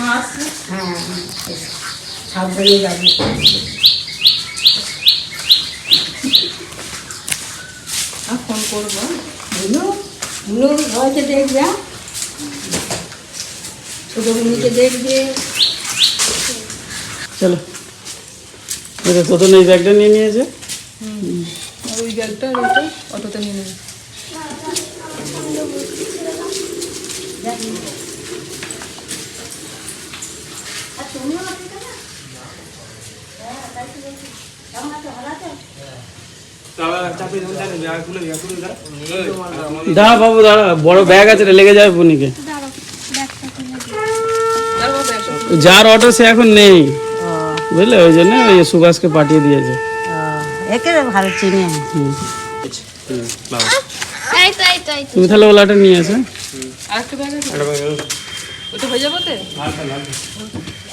হ্যাঁ সাবধানে যাবি। আর ফোন করব। বুনু বুনু সবাইকে দেখবে? ছোট বুনুকে দেখবে। চলো। এটা তো এই ব্যাগটা নিয়ে নিয়েছে। ওই ব্যাগটা ওইটা অটোতে নিয়ে নেবে। দাঁড়া বাবু দাঁড়া বড় ব্যাগ আছে রে, লেগে যাবে পুনিকে যার অটো সে এখন নেই বুঝলে? ওই জন্য ওই সুভাষকে পাঠিয়ে দিয়েছে। ভালো চিনি। তুমি তাহলে ওলাটা নিয়ে আসো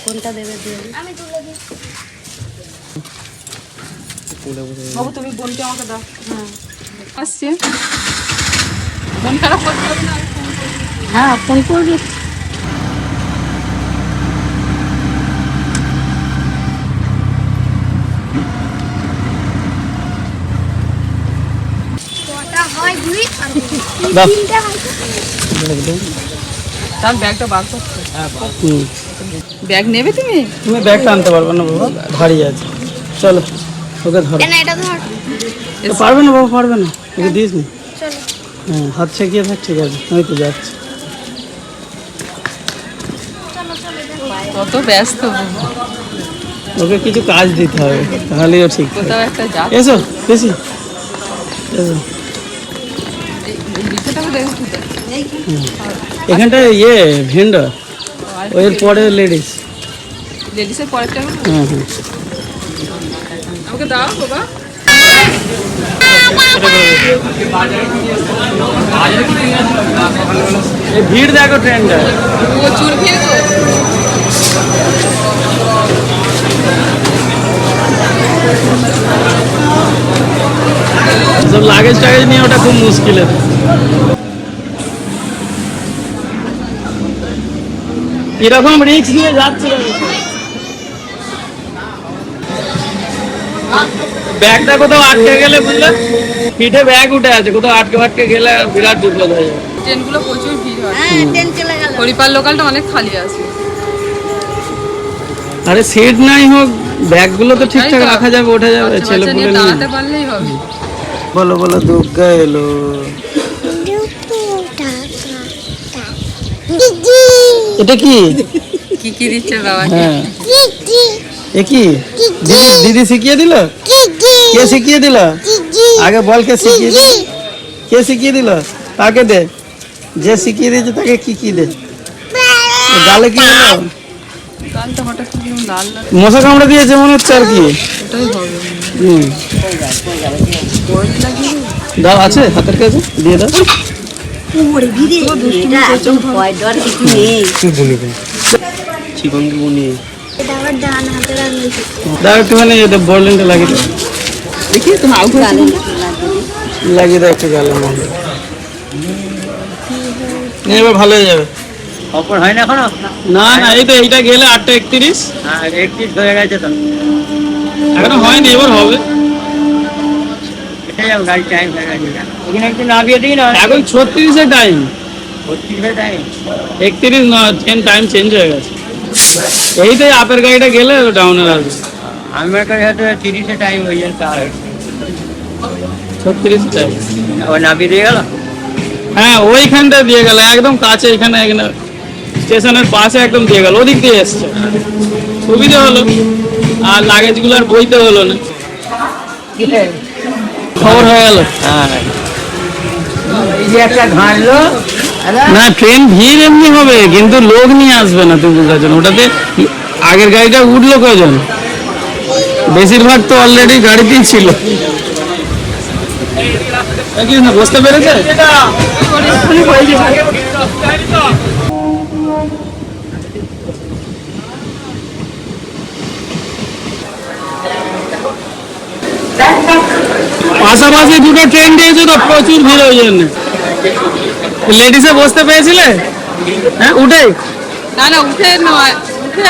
কোনটা দেবে আমি তুলে দিই। বাবু তুমি বোনকে আমাকে দাও। হ্যাঁ। আসছে। মন খারাপ করতে হবে না হ্যাঁ ফোন করবি। হয় হয় ব্যাগটা বার করতে ব্যাগ নেবে তুমি? তুমি ব্যাগটা আনতে পারবে না বাবা। ভারী আছে। চলো। ওকে ধরো। কেন এটা ধর। পারবে না বাবা পারবে না। ওকে দিস নি। চলো। হ্যাঁ হাত ছেঁকিয়ে থাক ঠিক আছে। আমি তো যাচ্ছি। কত ব্যস্ত ওকে কিছু কাজ দিতে হবে তাহলেই ও ঠিক এসো বেশি এসো। দেখো এখানটা ইয়ে ভেন্ডর। ওর পরে লেডিস। লেডিসের পরেরটা হ্যাঁ হ্যাঁ। আমাকে দাও বাবা এই ভিড় দেখো ট্রেনটা প্রচুর ভিড় তো সব লাগেজ টাগেজ নিয়ে ওটা খুব মুশকিলের কীরকম রিক্স নিয়ে যাচ্ছে ব্যাগটা কোথাও আটকে গেলে বুঝলে? পিঠে ব্যাগ উঠে আছে কোথাও আটকে আটকে গেলে বিরাট বিপদ হয়ে যাবে। ট্রেনগুলো প্রচুর ভিড় হয়। হ্যাঁ ট্রেন চলে গেল। হরিপাল লোকালটা অনেক খালি আছে। আরে সিট নাই হোক ব্যাগগুলো তো ঠিকঠাক রাখা যাবে ওঠা যাবে ছেলে পুলে দাঁড়াতে পারলেই হবে। বলো বলো দুর্গা এলো। এটা কি? কি কি দিচ্ছে বাবা হ্যাঁ। এ কি? দিদি দিদি শিখিয়ে দিল? কে শিখিয়ে দিল? আগে বল কে শিখিয়ে দিল? কে? শিখিয়ে দিল? তাকে দে। যে শিখিয়ে দিয়েছে তাকে কি কি দে? গালে কি হলো? মশা কামড়ে দিয়েছে মনে হচ্ছে আর কি। দাও আছে? হাতের কাছে? দিয়ে দাও। চিকনকে বুনিয়ে এটা আবার ডান দাও একটুখানি এটা বর্লিনটা লাগিয়ে দাও। দেখি তুমি আউট লাগিয়ে। দাও একটু গালের মধ্যে। এবার ভালো হয়ে যাবে। অপর হয় না এখনও? না না এই তো এইটা গেলে আটটা একত্রিশ। হ্যাঁ একত্রিশ হয়ে গেছে তো। এখনও হয়নি এবার হবে। এটাই আমার টাইম গেছে। ওখানে একটু নামিয়ে দিই না? এখন ছত্রিশের টাইম টাইম একত্রিশ না টাইম চেঞ্জ হয়ে গেছে। এই তো আপের গাড়িটা গেলে ডাউনের আসবে আমার কাছে হয়তো তিরিশে টাইম হয়ে যায় তার ছত্রিশ টাইম ও নামিয়ে দিয়ে গেল? হ্যাঁ ওইখানটা দিয়ে গেল একদম কাছে এখানে এখানে স্টেশনের পাশে একদম দিয়ে গেল ওদিক দিয়ে এসছে। সুবিধা হলো আর লাগেজগুলো আর বইতে হলো না। খবর হয়ে গেল। হ্যাঁ। এই যে একটা ঘাঁটলো না ট্রেন ভিড় এমনি হবে, কিন্তু লোক নিয়ে আসবে না তুমি পারছ না। ওটাতে আগের গাড়িটা উঠল কজন বেশিরভাগ তো অলরেডি গাড়িতেই ছিল। পেরেছে? পাশাপাশি দুটো ট্রেন দিয়েছে, তো প্রচুর ভিড় ওই জন্য লেডিসে বসতে পেরেছিলে? হ্যাঁ উঠে। না না উঠে নয়। উঠে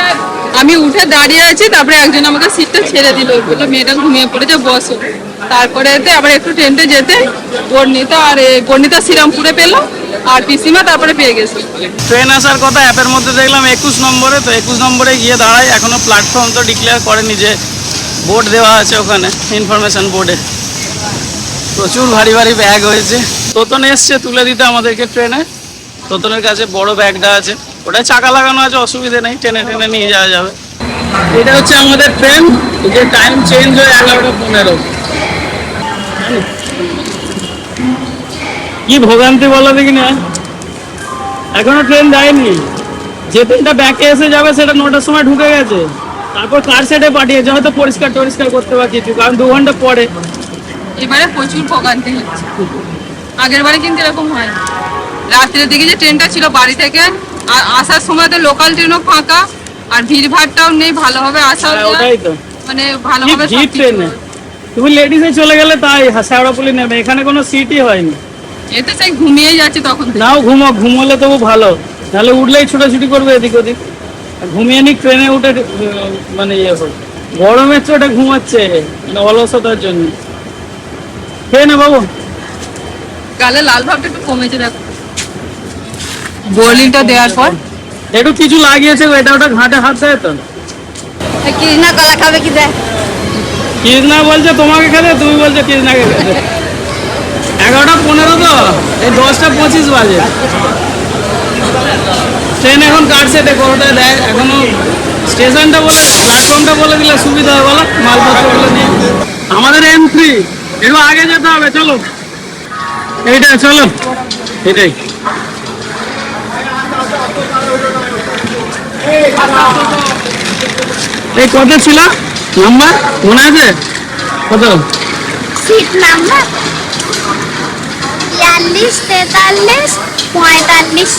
আমি উঠে দাঁড়িয়ে আছি তারপরে একজন আমাকে সিটটা ছেড়ে দিল। বলল মেয়েটা ঘুমিয়ে পড়েছে বসো। তারপরে এতে আবার একটু ট্রেনটা যেতে বর্ণিতা আর বর্ণিতা শ্রীরামপুরে পেল আর পিসিমা তারপরে পেয়ে গেছে। ট্রেন আসার কথা অ্যাপের মধ্যে দেখলাম একুশ নম্বরে তো একুশ নম্বরে গিয়ে দাঁড়াই এখনও প্ল্যাটফর্ম তো ডিক্লেয়ার করেনি যে বোর্ড দেওয়া আছে ওখানে ইনফরমেশন বোর্ডে প্রচুর ভারী ভারী ব্যাগ হয়েছে। তোতন এসছে, তুলে দিতে আমাদেরকে ট্রেনে তোতনের কাছে বড় ব্যাগটা আছে। ওটা চাকা লাগানো আছে, অসুবিধে নেই, টেনে টেনে নিয়ে যাওয়া যাবে। এটা হচ্ছে আমাদের ট্রেন যে টাইম চেঞ্জ হয়ে এগারোটা পনেরো। কি ভোগান্তি বলো দেখি না এখনও ট্রেন যায়নি। যে ট্রেনটা ব্যাকে এসে যাবে, সেটা নটার সময় ঢুকে গেছে। তারপর কার সেটে পাঠিয়েছে, হয়তো পরিষ্কার টরিষ্কার করতে কিছু, কারণ দু ঘণ্টা পরে। এবারে প্রচুর ভোগান্তি হচ্ছে। আগের বারে কিন্তু এরকম হয় রাত্রের দিকে যে ট্রেনটা ছিল বাড়ি থেকে আর আসার সময় তো লোকাল ট্রেনও ফাঁকা আর ভিড় ভাড়টাও নেই ভালোভাবে আসা হ্যাঁ, ওটাই তো। মানে ভালোভাবে ভিড় ট্রেনে? তুমি লেডিসে চলে গেলে তাই শেওড়াপুলি নেবে এখানে কোনো সিটই হয়নি। এতে চাই ঘুমিয়ে যাচ্ছে তখন। নাও ঘুমো ঘুমোলে তবু ভালো। নাহলে উঠলেই ছুটাছুটি করবে এদিক ওদিক। ঘুমিয়ে নি ট্রেনে উঠে মানে ইয়ে হোক। গরমের চোটে ঘুমাচ্ছে মানে অলসতার জন্য। খেয়ে না বাবু। গালে লাল ভাবটা একটু কমেছে দেখো। বোর্লিংটা দেওয়ার পর? একটু কিছু লাগিয়েছে এটা ওটা ঘাটে হাত দেয় তো। কৃষ্ণা কলা খাবে কি দেয় কৃষ্ণা বলছে তোমাকে খেতে তুমি বলছো কৃষ্ণাকে খেতে। এগারোটা পনেরো তো এই দশটা পঁচিশ বাজে। ট্রেন এখন কাটছে কোনোটায় দেয় এখনও স্টেশনটা বলে প্ল্যাটফর্মটা বলে দিলে সুবিধা হয় বলো মালপত্রগুলো নিয়ে। আমাদের এম থ্রি একটু আগে যেতে হবে চলো। এইটা চলো। এটাই এই কত ছিল? নাম্বার? মনে আছে? কত? Seat number? বিয়াল্লিশ তেতাল্লিশ পঁয়তাল্লিশ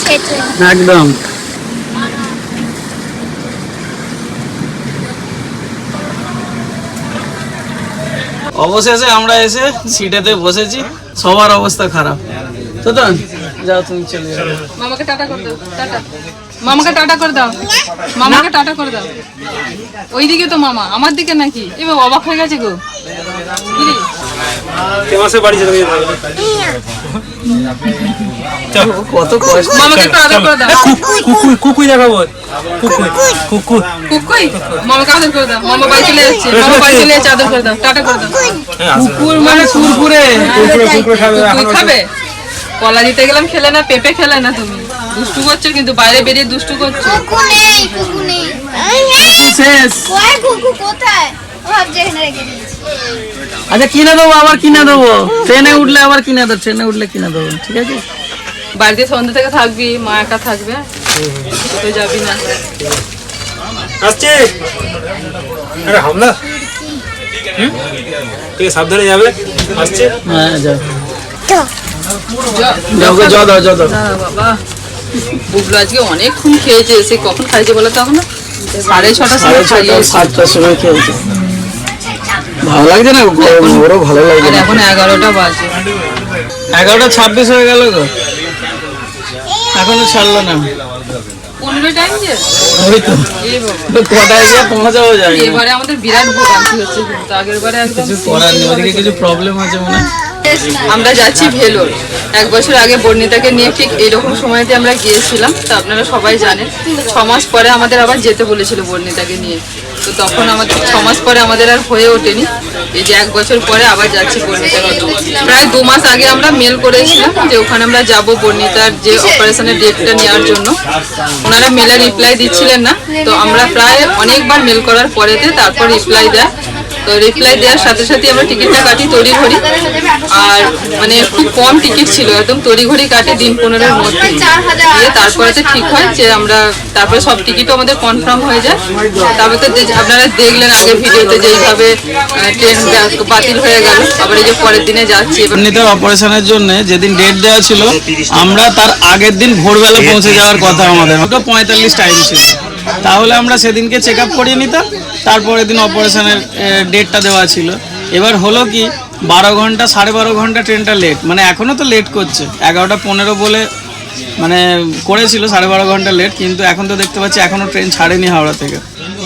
একদম। অবশেষে আমরা এসে সিটেতে বসেছি সবার অবস্থা খারাপ। তো তো যাও তুমি চলে যাও। মামাকে টাটা করে দাও টাটা। মামাকে টাটা করে দাও। মামাকে টাটা করে দাও। ওইদিকে তো মামা আমার দিকে নাকি? এবার অবাক হয়ে গেছে গো। বাড়ি কিরে? কত কষ্ট। মামাকে একটু আদর করে দাও। কুকুর কুকুর দেখাবো। কুকুর কুকুর। কুকুই মামাকে আদর করে দাও। মামা বাড়ি চলে যাচ্ছে। মামা বাড়ি চলে যাচ্ছে আদর করে দাও। টাটা করে দাও। কুকুর। মানে কুরকুরে। কুকুর খাবে কলা দিতে গেলাম খেলে না পেঁপে খেলে না তুমি। দুষ্টু করছ কিন্তু বাইরে বেরিয়ে দুষ্টু করছ। নেই নেই। শেষ। কয় কোথায়? আচ্ছা কিনে দেবো আবার কিনে দেবো। ট্রেনে উঠলে আবার কিনে দেবো ট্রেনে উঠলে কিনে দেবো ঠিক আছে? বাড়িতে সন্ধ্যে থেকে থাকবি মা একা থাকবে কোথাও যাবি না? আসছে। আরে হামলা? ঠিক সাবধানে যাবে। আসছে। হ্যাঁ যাও যাও দাও যাও দাও বাবা। বুবলু আজকে অনেকক্ষণ খেয়েছে সে কখন খাইছে বলো তো এখনও? সাড়ে ছটার সময় সাতটার সময় খেয়েছে। ভালো লাগছে না? ওরও ভালো লাগছে না। এখন এগারোটা বাজে। এগারোটা ছাব্বিশ হয়ে গেল গো। এখনও ছাড়লো না। পনেরো টাইম যে? ওই তো। এ বাবা। তো কটায় গিয়ে পৌঁছাবো যায় এবারে আমাদের বিরাট ভোগান্তি হচ্ছে কিন্তু আগের বারে একদম কিছু করার নেই। ওদিকে কিছু প্রবলেম আছে মনে আমরা যাচ্ছি ভেলোর। এক বছর আগে বর্ণিতাকে নিয়ে ঠিক এইরকম সময়তে আমরা গিয়েছিলাম। তা আপনারা সবাই জানেন ছ মাস পরে আমাদের আবার যেতে বলেছিল বর্ণিতাকে নিয়ে। তো তখন আমাদের ছ মাস পরে আমাদের আর হয়ে ওঠেনি। এই যে এক বছর পরে আবার যাচ্ছি বর্ণিতাকে নিয়ে। প্রায় দু মাস আগে আমরা মেল করেছিলাম যে ওখানে আমরা যাব বর্ণিতার যে অপারেশনের ডেটটা নেওয়ার জন্য। ওনারা মেলে রিপ্লাই দিচ্ছিলেন না। তো আমরা প্রায় অনেকবার মেল করার পরেতে তারপর রিপ্লাই দেয়। তো রিপ্লাই দেওয়ার সাথে সাথে আমরা টিকিটটা কাটি তড়ি ঘড়ি আর মানে খুব কম টিকিট ছিল, একদম তড়ি ঘড়ি কাটে দিন পনেরোর মধ্যে। দিয়ে তারপরে তো ঠিক হয় যে আমরা, তারপরে সব টিকিটও আমাদের কনফার্ম হয়ে যায়। তারপরে তো আপনারা দেখলেন আগে ভিডিওতে যে এইভাবে ট্রেন বাতিল হয়ে গেল। আবার এই যে পরের দিনে যাচ্ছি এমনিতে অপারেশনের জন্য যেদিন ডেট দেওয়া ছিল, আমরা তার আগের দিন ভোরবেলা পৌঁছে যাওয়ার কথা আমাদের। ওটা পঁয়তাল্লিশ টাইম ছিল। তাহলে আমরা সেদিনকে চেক আপ করিয়ে নিতাম, তারপরের দিন অপারেশনের ডেটটা দেওয়া ছিল। এবার হলো কি, বারো ঘণ্টা, সাড়ে বারো ঘণ্টা ট্রেনটা লেট মানে এখনও তো লেট করছে। এগারোটা পনেরো বলে মানে করেছিল সাড়ে বারো ঘণ্টা লেট কিন্তু এখন তো দেখতে পাচ্ছি এখনও ট্রেন ছাড়েনি হাওড়া থেকে।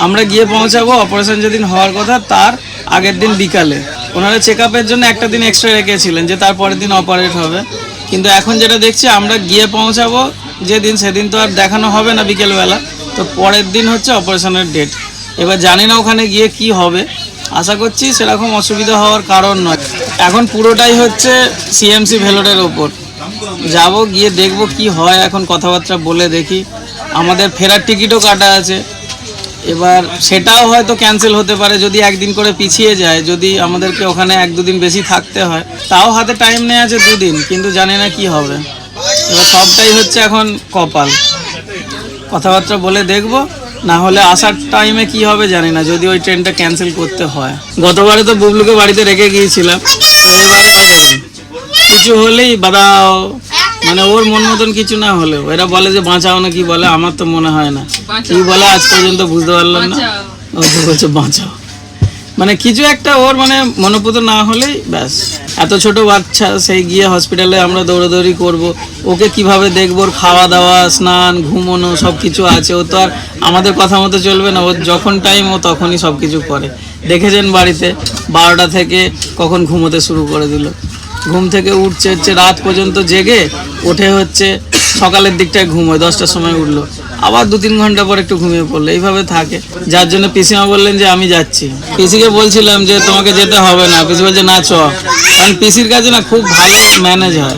আমরা গিয়ে পৌঁছাবো অপারেশন যেদিন হওয়ার কথা, তার আগের দিন বিকালে। ওনারা চেক আপের জন্য একটা দিন এক্সট্রা রেখেছিলেন, যে তার পরের দিন অপারেট হবে। কিন্তু এখন যেটা দেখছি, আমরা গিয়ে পৌঁছাবো, যেদিন সেদিন তো আর দেখানো হবে না বিকেলবেলা। তো পরের দিন হচ্ছে অপারেশনের ডেট। এবার জানি না ওখানে গিয়ে কি হবে। আশা করছি সেরকম অসুবিধা হওয়ার কারণ নয়। এখন পুরোটাই হচ্ছে সিএমসি ভেলোরের ওপর। যাব, গিয়ে দেখব কি হয়। এখন কথাবার্তা বলে দেখি। আমাদের ফেরার টিকিটও কাটা আছে। এবার সেটাও হয়তো ক্যান্সেল হতে পারে যদি একদিন করে পিছিয়ে যায়। যদি আমাদেরকে ওখানে এক দুদিন বেশি থাকতে হয়। তাও হাতে টাইম নেই আছে দুদিন, কিন্তু জানি না কি হবে। এবার সবটাই হচ্ছে এখন কপাল। কথাবার্তা বলে দেখব না হলে আসার টাইমে কি হবে জানি না যদি ওই ট্রেনটা ক্যান্সেল করতে হয়। গতবারে তো বুবলুকে বাড়িতে রেখে গিয়েছিলাম এবারে কিছু হলেই বাদাও মানে ওর মন মতন কিছু না হলেও এরা বলে যে বাঁচাও না কি বলে আমার তো মনে হয় না। কি বলে আজ পর্যন্ত বুঝতে পারলাম না। ও বলছে বাঁচাও। মানে কিছু একটা ওর মানে মনোপুত না হলেই ব্যাস। এত ছোট বাচ্চা, সেই গিয়ে হসপিটালে আমরা দৌড়াদৌড়ি করব। ওকে কীভাবে দেখব? ওর খাওয়া দাওয়া স্নান, ঘুমোনো সব কিছু আছে। ও তো আর আমাদের কথা মতো চলবে না। ওর যখন টাইম ও তখনই সব কিছু করে। দেখেছেন বাড়িতে? বারোটা থেকে কখন ঘুমোতে শুরু করে দিল। ঘুম থেকে উঠছে হচ্ছে রাত পর্যন্ত জেগে ওঠে হচ্ছে সকালের দিকটায় ঘুমোয়। দশটার সময় উঠল। আবার দু তিন ঘণ্টা পর একটু ঘুমিয়ে পড়ল এইভাবে থাকে। যার জন্য পিসিমা বললেন যে আমি যাচ্ছি। পিসিকে বলছিলাম যে তোমাকে যেতে হবে না। পিসি বলছে না চ। কারণ পিসির কাছে না খুব ভালো ম্যানেজ হয়।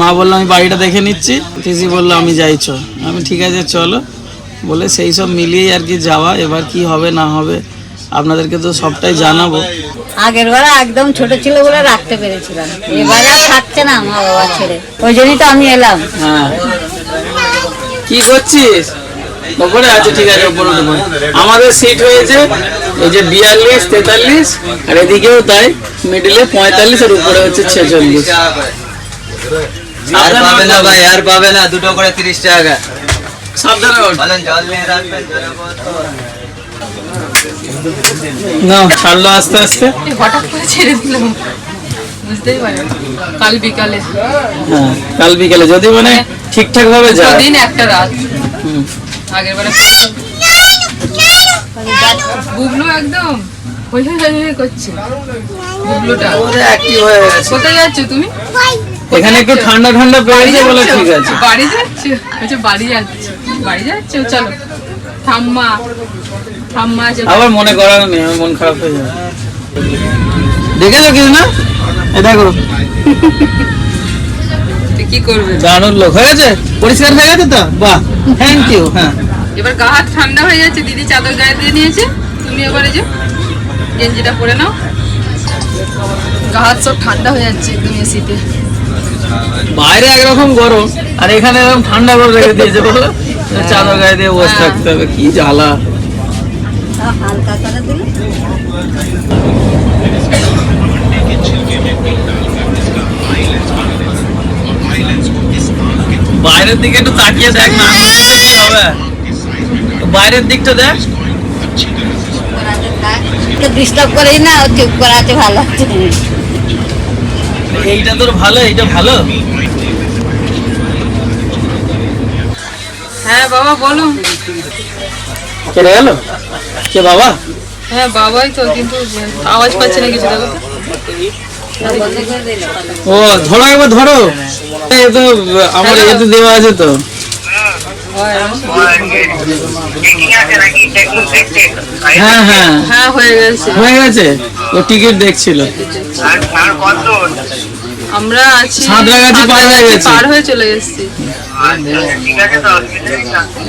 মা বলল আমি বাড়িটা দেখে নিচ্ছি। পিসি বলল আমি যাই চ। আমি ঠিক আছে চলো। বলে সেই সব মিলিয়েই আর কি যাওয়া। এবার কি হবে না হবে আপনাদেরকে তো সবটাই জানাব। আগের বার একদম ছোট ছিল বলে রাখতে পেরেছিলাম। এবারে আর থাকছে না মা বাবা ছেড়ে। ওই জন্যই তো আমি এলাম। হ্যাঁ। কি করছিস? ওপরে আছে ঠিক আছে ওপরে ওপরে আমাদের সিট হয়েছে এই যে বিয়াল্লিশ তেতাল্লিশ আর এদিকেও তাই মিডিলে পঁয়তাল্লিশ আর উপরে হচ্ছে ছেচল্লিশ। আর পাবে না ভাই আর পাবে না দুটো করে তিরিশ টাকা। সাবধানে জল নিয়ে রাখবেন না ছাড়লো আস্তে আস্তে। হঠাৎ করে ছেড়ে দিলাম বুঝতেই পারি। কাল বিকালে। হ্যাঁ কাল বিকেলে। যদি মানে ঠিকঠাক ভাবে যায়। দিন একটা রাত। আগের বারে বুবলু একদম হই হই হই হই করছে। বুবলুটা। ওদের অ্যাক্টিভ হয়ে গেছে। কোথায় যাচ্ছ তুমি? এখানে একটু ঠান্ডা ঠান্ডা পেয়েছে বলে ঠিক আছে। বাড়ি যাচ্ছ? আচ্ছা বাড়ি যাচ্ছ। বাড়ি যাচ্ছ? চলো। ঠাম্মা। আবার মনে নেই আমার মন খারাপ হয়ে যাবে দেখেছ কিছু না? এ দেখো। কি করবে? দারুণ লোক। হয়ে গেছে? পরিষ্কার হয়ে গেছে তো? বাহ। থ্যাংক ইউ হ্যাঁ। এবার গা হাত ঠান্ডা হয়ে যাচ্ছে দিদি চাদর গায়ে দিয়ে নিয়েছে। তুমি এবারে যে গেঞ্জিটা পরে নাও। গা হাত সব ঠান্ডা হয়ে যাচ্ছে একদম এসিতে বাইরে একরকম গরম আর এখানে এরকম ঠান্ডা করে রেখে দিয়েছে বলো। চাদর গায়ে দিয়ে বসে থাকতে হবে কি জ্বালা। হালকা করে দিলে? বাইরের দিকে একটু তাকিয়ে দেখ না। কি হবে বাইরের দিকটা দেখ। ডিস্টার্ব করেই না চুপ করে আছে ভালো এইটা তোর ভালো এইটা ভালো? হ্যাঁ বাবা বলো। কেটে গেল কে বাবা? হ্যাঁ বাবাই তো কিন্তু আওয়াজ পাচ্ছে না কিছু দেখো তো। ও ধরো একবার ধরো। এই তো আমার এতে দেওয়া আছে তো। হ্যাঁ হ্যাঁ। হ্যাঁ হয়ে গেছে। হয়ে গেছে? ও টিকিট দেখছিল। আমরা আছি সাঁতরাগাছি পার হয়ে গেছি। পার হয়ে চলে এসেছি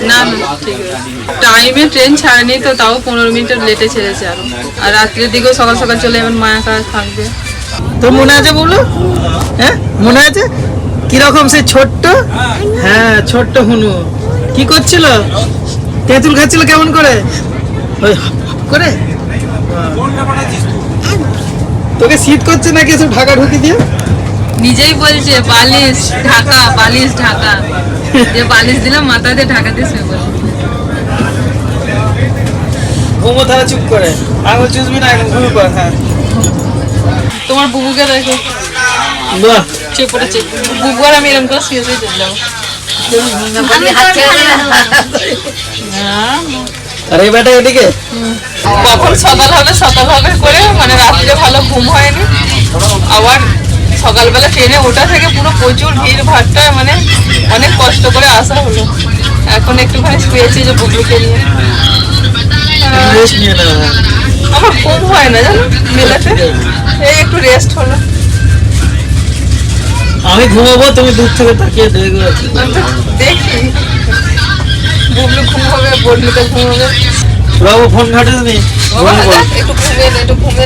না টাইমে ট্রেন ছাড়েনি তো তাও পনেরো মিনিট লেটে ছেড়েছে আরও। আর রাত্রের দিকেও সকাল সকাল চলে যাবেন মায়া কাজ থাকবে। তো মনে আছে বলো? হ্যাঁ? মনে আছে? কীরকম সে ছোট্ট? হ্যাঁ ছোট্ট হুনু। কি করছিল? তেঁতুল খাচ্ছিল কেমন করে? ওই করে? তোকে শীত করছে নাকি এসব ঢাকা ঢুকি দিয়ে? নিজেই বলছে বালিশ ঢাকা বালিশ ঢাকা। যে বালিশ দিলাম মাথাতে ঢাকা দিয়ে শুয়ে পড়ে ঘুমো তারা চুপ করে। আঙুল চুষবি না এখন ঘুমে পড় হ্যাঁ। তোমার বুবুকে দেখো। বাহ। শুয়ে পড়েছে। বুবু আর আমি এরকম করে শুয়ে শুয়ে আমি হাত আর বেটা এদিকে। কখন সকাল হবে সকাল হবে করে মানে রাত্রে ভালো ঘুম হয়নি। আবার সকালবেলা ট্রেনে ওঠা থেকে পুরো প্রচুর ভিড় ভাট্টা মানে অনেক কষ্ট করে আসা হলো। এখন একটুখানি শুয়েছি যে বুবলুকে নিয়ে রেস্ট নিয়ে নেওয়া হয়। আমার ঘুম হয় না জানো? মেলাতে। এই একটু রেস্ট হলো। আমি ঘুমাবো তুমি দূর থেকে তাকিয়ে দেখবে তো দেখি। বুবলু ঘুম হবে বর্ণিতা ঘুম হবে। বাবু ফোন ঘাটে একটু ঘুমিয়ে একটু ঘুমিয়ে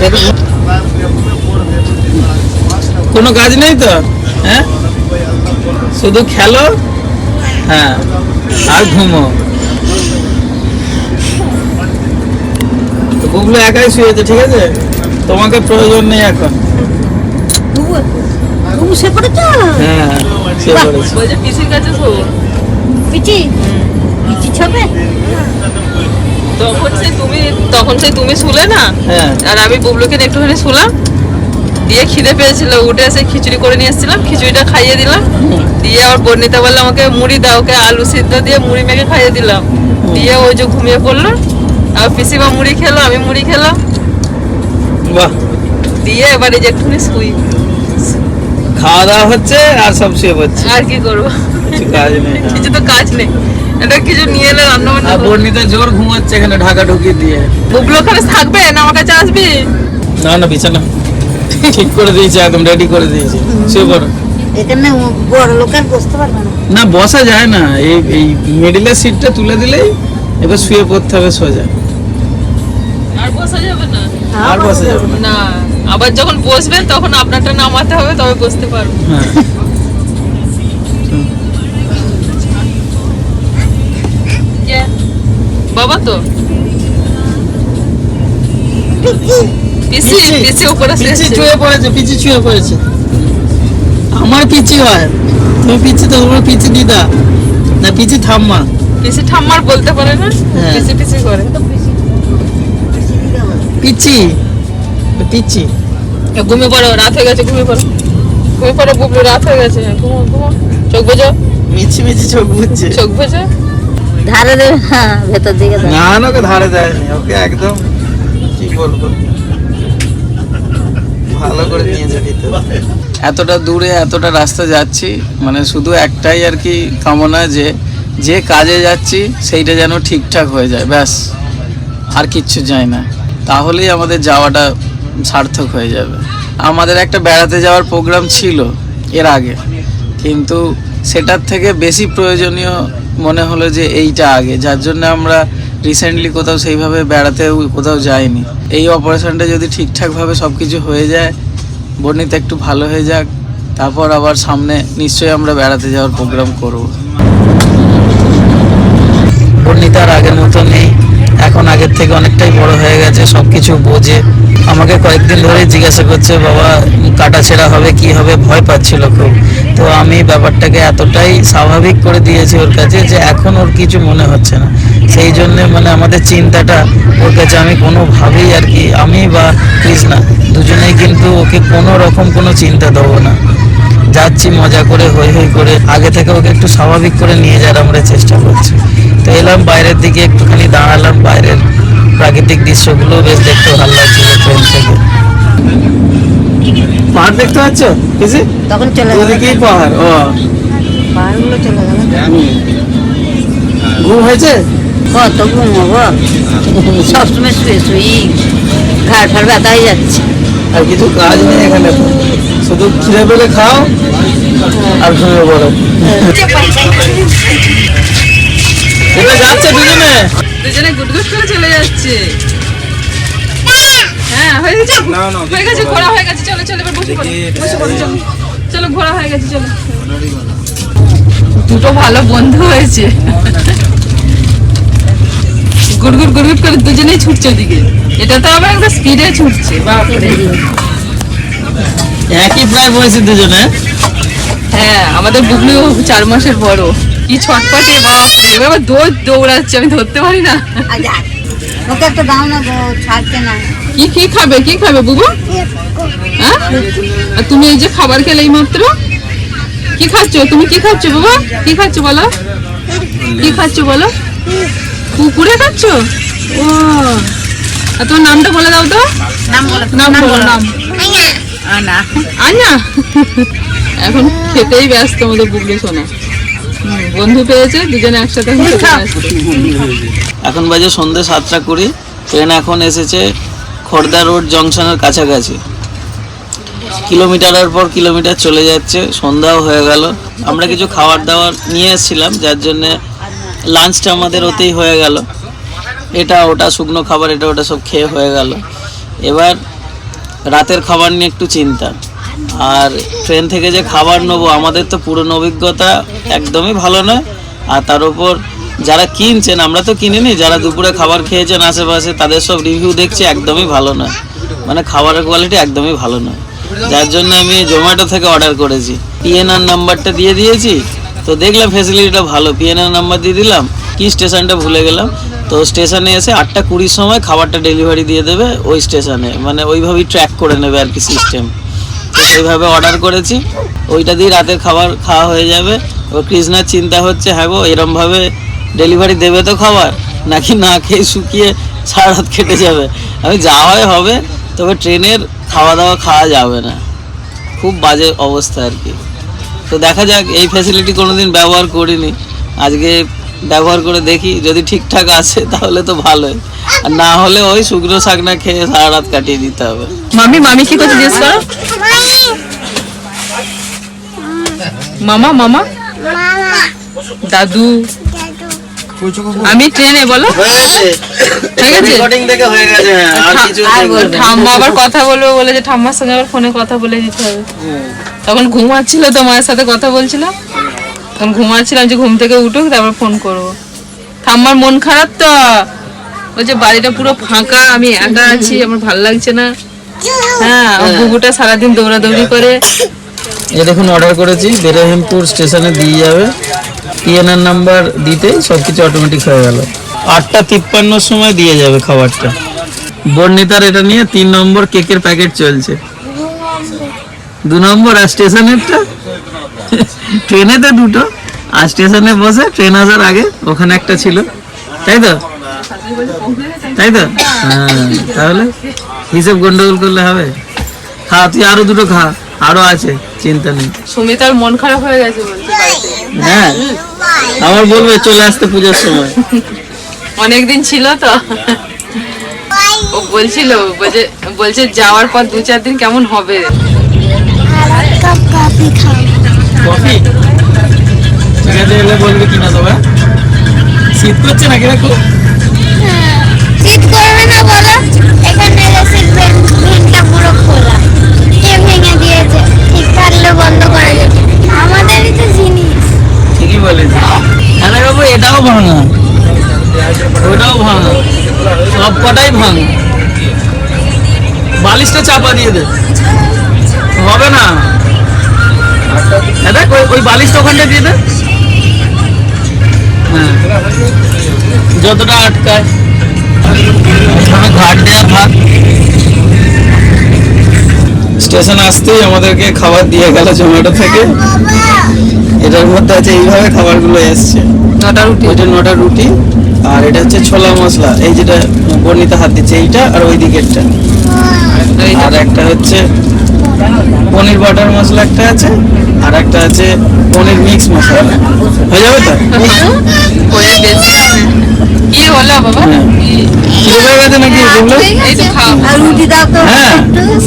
কোনো কাজ নেই তো? হ্যাঁ? শুধু খেলো? হ্যাঁ। আর ঘুমো। বুবলু একাই শুয়েছে ঠিক আছে? তোমাকে প্রয়োজন নেই এখন। তুমি শুয়ে পড়েছো? হ্যাঁ শুয়ে পড়েছে বলছে পিসির কাছে শো। পিচি? পিচি ছবে? তখন সে তুমি তখন সে তুমি শুলে না? হ্যাঁ। আর আমি বুবলুকে নিয়ে একটুখানি শুলাম। দিয়ে খিদে পেয়েছিল উঠে এসে খিচুড়ি করে নিয়ে এসেছিলাম খিচুড়িটা খাইয়ে দিলাম। দিয়ে আবার বর্ণিতা বলল আমাকে মুড়ি দাও ওকে আলু সিদ্ধ দিয়ে মুড়ি মেখে খাইয়ে দিলাম। দিয়ে ওই যে ঘুমিয়ে পড়ল। আর পিসিমা মুড়ি খেলো আমি মুড়ি খেলাম। বাহ। দিয়ে এবার এই যে একটুখানি শুই। খাওয়া দাওয়া হচ্ছে আর সব শুয়ে পড়ছে। আর কি করব? কিছু কাজ নেই। কিছু তো কাজ নেই। এটা কিছু নিয়ে এলে রান্না বান্না বর্ণিতা জোর ঘুমাচ্ছে এখানে ঢাকা ঢুকিয়ে দিয়ে। বুবলু ওখানে থাকবে? না আমার কাছে আসবি? না না বিছানা। ঠিক করে দিয়েছে একদম রেডি করে দিয়েছে। শুয়ে পড়ো। এখানে বড় লোক আর বসতে পারবে না। না বসা যায় না। এই এই মিডিলের সিটটা তুলে দিলেই এবার শুয়ে পড়তে হবে সোজা। আর বসা যাবে না। আর বসা যাবে না। না আবার যখন বসবেন তখন আপনারটা নামাতে হবে তবে বসতে পারব। হ্যাঁ। বাবা তো? পিসি পিসি। উপরে পড়েছে পড়েছে। আমার পিচি হয়। তুমি পিচি তো তোমার পিচি দিদা। না পিচি থাম্মা পিসি ঠাম্মার বলতে পারে না? হ্যাঁ। পিসি পিসি করে। পিচি। পিচি। ঘুমিয়ে পড়ো রাত হয়ে গেছে ঘুমিয়ে পড়ো। ঘুমিয়ে পড়ো বুবলু রাত হয়ে গেছে। ঘুমো ঘুমো। চোখ বোঝো। মিছি মিছি চোখ বুঝছে চোখ বোঝো। ধারে দেবে হ্যাঁ ভেতর দিকে না না ওকে ধারে দেয়নি। ওকে একদম কি বলব? ভালো করে নিয়েছে এতটা দূরে এতটা রাস্তা যাচ্ছি মানে শুধু একটাই আর কি কামনা যে যে কাজে যাচ্ছি সেইটা যেন ঠিকঠাক হয়ে যায় ব্যাস। আর কিচ্ছু যায় না। তাহলেই আমাদের যাওয়াটা সার্থক হয়ে যাবে। আমাদের একটা বেড়াতে যাওয়ার প্রোগ্রাম ছিল এর আগে, কিন্তু সেটার থেকে বেশি প্রয়োজনীয় মনে হলো যে এইটা আগে, যার জন্য আমরা রিসেন্টলি কোথাও সেইভাবে বেড়াতে কোথাও যাইনি। এই অপারেশনটা যদি ঠিকঠাকভাবে সব কিছু হয়ে যায়, বর্ণিত একটু ভালো হয়ে যাক, তারপর আবার সামনে নিশ্চয়ই আমরা বেড়াতে যাওয়ার প্রোগ্রাম করব। বর্ণিতা আর আগের মতো নেই এখন আগের থেকে অনেকটাই বড় হয়ে গেছে সব কিছু বোঝে। আমাকে কয়েকদিন ধরে জিজ্ঞাসা করছে, বাবা, কাটা ছেঁড়া হবে, কি হবে? ভয় পাচ্ছিল খুব। তো আমি ব্যাপারটাকে এতটাই স্বাভাবিক করে দিয়েছি ওর কাছে যে এখন ওর কিছু মনে হচ্ছে না। সেই জন্য মানে আমাদের চিন্তাটা ওর কাছে আমি কোনোভাবেই আর কি, আমি বা কৃষ্ণা দুজনেই কিন্তু ওকে কোনো রকম কোনো চিন্তা দেবো না। যাচ্ছি মজা করে হই হই করে, আগে থেকে ওকে একটু স্বাভাবিক করে নিয়ে যাওয়ার আমরা চেষ্টা করছি। তো এলাম বাইরের দিকে একটুখানি দাঁড়ালাম বাইরের প্রাকৃতিক দৃশ্যগুলো বেশ দেখতে ভালো লাগছিল ট্রেন থেকে। পাহাড় দেখতে পাচ্ছ? তখন চলে যাবে ওদিকেই পাহাড় ও। পাহাড়গুলো চলে ঘুম হয়েছে? কত সবসময় শুয়ে শুই ঘাড় ফাড় ব্যথা হয়ে যাচ্ছে। আর কিছু কাজ নেই এখানে। শুধু খিদে পেলে খাও আর ঘুমিয়ে পড়ো। এটা যাচ্ছে দুজনে। দুজনে গুটগুট করে চলে যাচ্ছে। হ্যাঁ হয়ে গেছে? হয়ে গেছে ঘোরা হয়ে গেছে চলো চলো এবার বসে পড়ো বসে পড়ো চলো চলো ঘোরা হয়ে গেছে চলো। দুটো ভালো বন্ধু হয়েছে। গুড়গুড় গুড়গুড় করে দুজনেই ছুটছে ওদিকে। এটা তো আবার একটা স্পিডে ছুটছে বাপরে। একই প্রায় বয়সী দুজনে। হ্যাঁ আমাদের বুবলু চার মাসের বড়। কি ছটপটে বাপরে এবার দৌড় দৌড়াচ্ছে আমি ধরতে পারি না। ওকে একটা দাও না গো ছাড়ছে না। কি কি খাবে কি খাবে বুবু? হ্যাঁ? আর তুমি এই যে খাবার খেলে এই মাত্র কি খাচ্ছ? তুমি কি খাচ্ছ বাবা? কি খাচ্ছ বলো? কি খাচ্ছ বলো? কুকুরে খাচ্ছ? ও। আর তোমার নামটা বলে দাও তো। নাম বলো নাম বলো নাম। না আন্না এখন খেতেই ব্যস্ত আমাদের বুবলি সোনা হুম, বন্ধু পেয়েছে দুজনে একসাথে এখন বাজে সন্ধ্যে সাতটা কুড়ি ট্রেন এখন এসেছে খড়দা রোড জংশনের কাছাকাছি। কিলোমিটারের পর কিলোমিটার চলে যাচ্ছে সন্ধ্যাও হয়ে গেল। আমরা কিছু খাবার দাবার নিয়ে এসেছিলাম যার জন্যে লাঞ্চটা আমাদের ওতেই হয়ে গেল। এটা ওটা শুকনো খাবার এটা ওটা সব খেয়ে হয়ে গেল। এবার রাতের খাবার নিয়ে একটু চিন্তা। আর ট্রেন থেকে যে খাবার নেব, আমাদের তো পুরনো অভিজ্ঞতা একদমই ভালো নয়। আর তার উপর যারা কিনছেন, আমরা তো কিনিনি, যারা দুপুরে খাবার খেয়েছেন আশেপাশে, তাদের সব রিভিউ দেখছি একদমই ভালো নয়। মানে খাবারের কোয়ালিটি একদমই ভালো নয়। যার জন্য আমি জোম্যাটো থেকে অর্ডার করেছি। পিএনআর নাম্বারটা দিয়ে দিয়েছি, তো দেখলাম ফেসিলিটিটা ভালো। পিএনআর নাম্বার দিয়ে দিলাম, কি স্টেশনটা ভুলে গেলাম। তো স্টেশনে এসে আটটা কুড়ির সময় খাবারটা ডেলিভারি দিয়ে দেবে ওই স্টেশনে। মানে ওইভাবেই ট্র্যাক করে নেবে আর কি সিস্টেম তো সেইভাবে অর্ডার করেছি। ওইটা দিয়ে রাতের খাবার খাওয়া হয়ে যাবে। ও কৃষ্ণার চিন্তা হচ্ছে হ্যাঁ গো এরমভাবে ডেলিভারি দেবে তো খাবার? নাকি না খেয়ে শুকিয়ে সারা রাত কেটে যাবে? আমি যাওয়াই হবে তবে ট্রেনের খাওয়া দাওয়া খাওয়া যাবে না। খুব বাজে অবস্থা আর কি। তো দেখা যাক এই ফ্যাসিলিটি কোনোদিন ব্যবহার করিনি। আজকে ব্যবহার করে দেখি যদি ঠিকঠাক আসে তাহলে তো ভালোই। আর না হলে ওই শুকনো শাক না খেয়ে সারা রাত কাটিয়ে দিতে হবে। মামি মামি কি করছে জিজ্ঞেস করো মামা মামা? দাদু। আমি ট্রেনে বলো। হয়ে হয়ে হ্যাঁ আর কিছু ঠাম্মা আবার কথা বলবে বলে যে ঠাম্মার সঙ্গে আবার ফোনে কথা বলে দিতে হবে। তখন ঘুমাচ্ছিল তো মায়ের সাথে কথা বলছিলাম। তখন ঘুমাচ্ছিলাম যে ঘুম থেকে উঠুক তারপর ফোন করব। ঠাম্মার মন খারাপ তো। বলছে বাড়িটা পুরো ফাঁকা আমি একা আছি আমার ভালো লাগছে না। হ্যাঁ আমার বুবুটা সারাদিন দৌড়াদৌড়ি করে। এ দেখুন অর্ডার করেছি। বেরহিমপুর স্টেশনে দিয়ে যাবে। পিএনআর নাম্বার দিতে সব কিছু অটোমেটিক হয়ে গেল। আটটা তিপ্পান্নর সময় দিয়ে যাবে খাবারটা। বর্ণিতার এটা নিয়ে তিন নম্বর কেকের প্যাকেট চলছে। দু নম্বর আর স্টেশনেরটা? ট্রেনেতে দুটো। আর স্টেশনে বসে ট্রেন আসার আগে ওখানে একটা ছিল। তাই তো? তাই তো? হ্যাঁ তাহলে হিসেব গন্ডগোল করলে হবে। খা তুই আরও দুটো খা। আরও আছে চিন্তা নেই। সুমিতার মন খারাপ হয়ে গেছে বলছে হ্যাঁ আমার বলবে চলে আসতে পুজোর সময়। অনেকদিন ছিল তো। ও বলছিল বলছে বলছে যাওয়ার পর দু চার দিন কেমন হবে? কফি? ঠিক আছে এলে বলবি কিনা শীত করছে নাকি দেখো শীত করবে না বলো এখানে এসে ভেন্টটা পুরো খোলা কে ভেঙে দিয়েছে ঠিক থাকলে বন্ধ করে আমাদেরই তো জিনিস। ঠিকই বলেছি হ্যাঁ বাবু, এটাও ভাঙা। ওটাও ভাঙা। সব কটাই ভাঙা। বালিশটা চাপা দিয়ে দে। হবে না। দেখ ওই- বালিশটা ওখানটা দিয়ে দে। হ্যাঁ। যতটা আটকায়। ঘাট দেওয়া থাক স্টেশন আসতেই আমাদেরকে খাবার দিয়ে গেল জোম্যাটো থেকে। এটার মধ্যে আছে এইভাবে খাবারগুলো এসছে। নটা রুটি। ওইটা নটা রুটি আর এটা হচ্ছে ছোলা মশলা। এই যেটা বর্ণিতা হাত দিচ্ছে এইটা আর ওই দিকেরটা। আর একটা হচ্ছে পনির বাটার মশলা একটা আছে আর একটা আছে পনির মিক্স মশলা। হয়ে যাবে তো? হ্যাঁ। হয়ে হ্যাঁ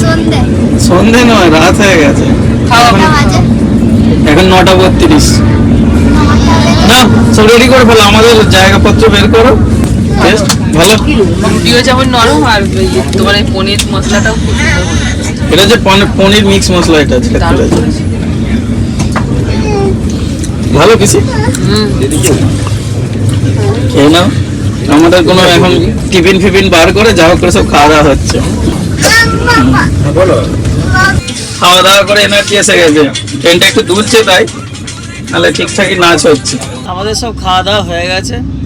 সন্ধে। নয় রাত হয়ে গেছে। এখন নটা বত্রিশ। না সব রেডি করে ফেলো আমাদের জায়গাপত্র বের করো। বেশ ভালো? রুটিও যেমন নরম আর তোমার এই পনির মশলাটাও খুব। এটা হচ্ছে পন- পনির মিক্স মশলা এটা। ভালো কিছু? খেয়ে নাও। আমাদের কোনো এখন টিফিন ফিফিন বার করে যা হোক করে সব খাওয়া দাওয়া হচ্ছে। খাওয়া দাওয়া করে এনার্জি এসে গেছে। ট্রেনটা একটু দুলছে তাই তাহলে ঠিকঠাকই নাচ হচ্ছে। আমাদের সব খাওয়া দাওয়া হয়ে গেছে।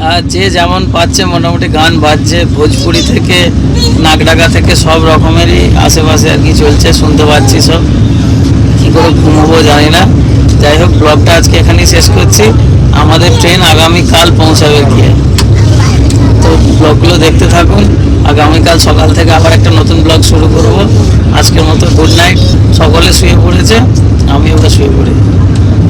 আর যে যেমন পাচ্ছে মোটামুটি গান বাজছে, ভোজপুরি থেকে নাকডাকা থেকে সব রকমেরই আশেপাশে আর কি চলছে, শুনতে পাচ্ছি সব। কী করে ঘুমবো জানি না। যাই হোক ব্লগটা আজকে এখানেই শেষ করছি। আমাদের ট্রেন আগামীকাল পৌঁছাবে গিয়ে। তো ব্লগগুলো দেখতে থাকুন। আগামীকাল সকাল থেকে আবার একটা নতুন ব্লগ শুরু করব। আজকের মতো গুড নাইট সকলে শুয়ে পড়েছে আমি ওটা শুয়ে পড়ি।